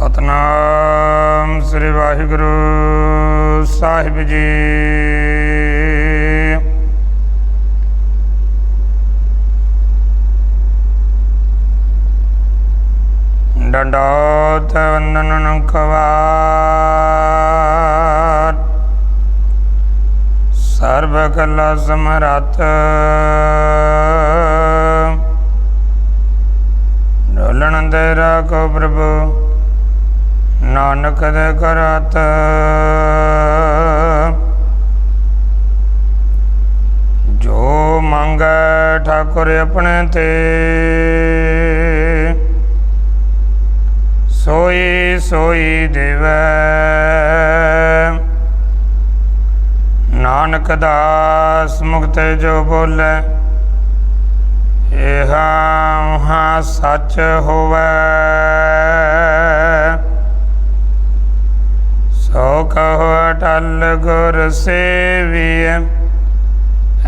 ਸਤਨਾਮ ਸ੍ਰੀ ਵਾਹਿਗੁਰੂ ਸਾਹਿਬ ਜੀ। ਡੰਡੋਤ ਵੰਦਨਨ ਕਵਾਰ ਸਰਬ ਕਲਾ ਸਮਰੱਥ। ਡੋਲਣ ਦੇ ਰਾਖੋ ਪ੍ਰਭੂ। ਨਾਨਕ ਦੇ ਕਰਤ ਜੋ ਮੰਗੈ ਠਾਕੁਰ ਆਪਣੇ ਤੇ, ਸੋਈ ਸੋਈ ਦੇਵੈ। ਨਾਨਕ ਦਾਸ ਮੁਕਤ ਜੋ ਬੋਲੇ ਇਹ ਮਹਾ ਸੱਚ ਹੋਵੇ। ਸੋ ਕਹੋ ਅਟਲ ਗੁਰ ਸੇਵੀਐ,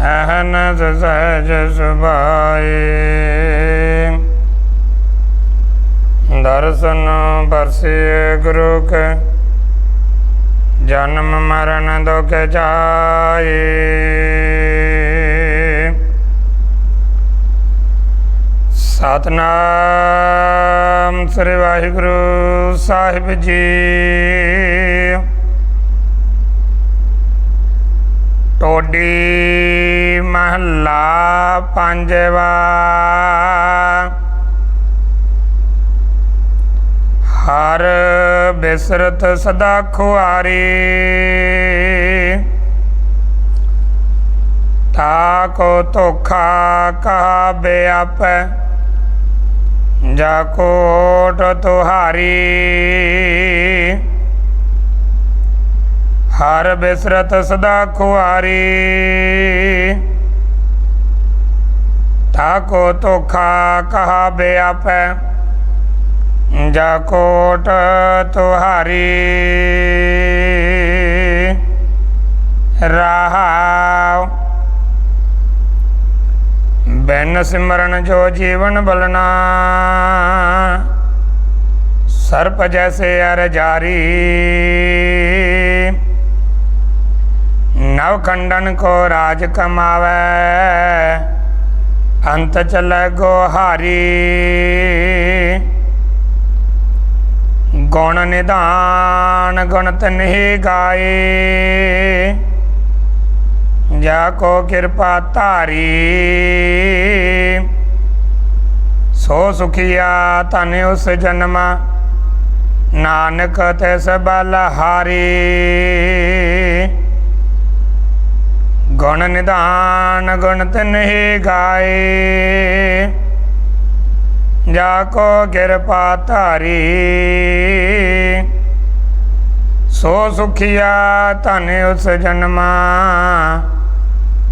ਅਹਨ ਸਹਿਜ ਸੁਭਾਏ। ਦਰਸ਼ਨ ਬਰਸੇ ਗੁਰੂ ਕੇ, ਜਨਮ ਮਰਨ ਦੁਖ ਜਾਏ ਸਤਨਾਮ ਸ੍ਰੀ ਵਾਹਿਗੁਰੂ ਸਾਹਿਬ ਜੀ। ਟੋਡੀ ਮਹੱਲਾ ਪੰਜਵਾ। ਹਰ ਬਿਸਰਤ ਸਦਾ ਖੁਆਰੀ। ਤਾ ਕੋ ਧੋਖਾ ਕਹਾ ਬਿਆਪੈ ਜਾ ਕੋਟ ਤੁਹਾਰੀ, ਹਰ ਬਿਸਰਤ ਸਦਾ ਖੁਆਰੀ। ਤਾ ਕੋ ਧੋਖਾ ਕਹਾ ਬਿਆਪੈ, ਜਾ ਕੋਟ ਤੁਹਾਰੀ। ਰਹਾਉ ਬੈਨ ਸਿਮਰਨ ਜੋ ਜੀਵਨ ਬਲਨਾ ਸਰਪ ਜੈਸੇ ਅਰ ਜਾਰੀ। ਨਵ ਖੰਡਨ ਕੋ ਰਾਜ ਕਮਾਵੇ। ਅੰਤ ਚਲੇ ਗੋਹਾਰੀ ਗੁਣ ਨਿਦਾਨ ਗੁਣਤ ਨਹੀਂ ਗਾਏ। ਜਾ ਕੋ ਕਿਰਪਾ ਧਾਰੀ। ਸੋ ਸੁਖੀਆ ਧਨ ਉਸ ਜਨਮ, ਨਾਨਕ ਤਿਸ ਬਲ ਹਾਰੀ ਗੁਣ ਨਿਧਾਨ ਗੁਣਤ ਨਹੀਂ ਗਾਏ। ਜਾ ਕੋ ਕਿਰਪਾ ਧਾਰੀ। ਸੋ ਸੁਖੀਆ ਧਨ ਉਸ ਜਨਮਾ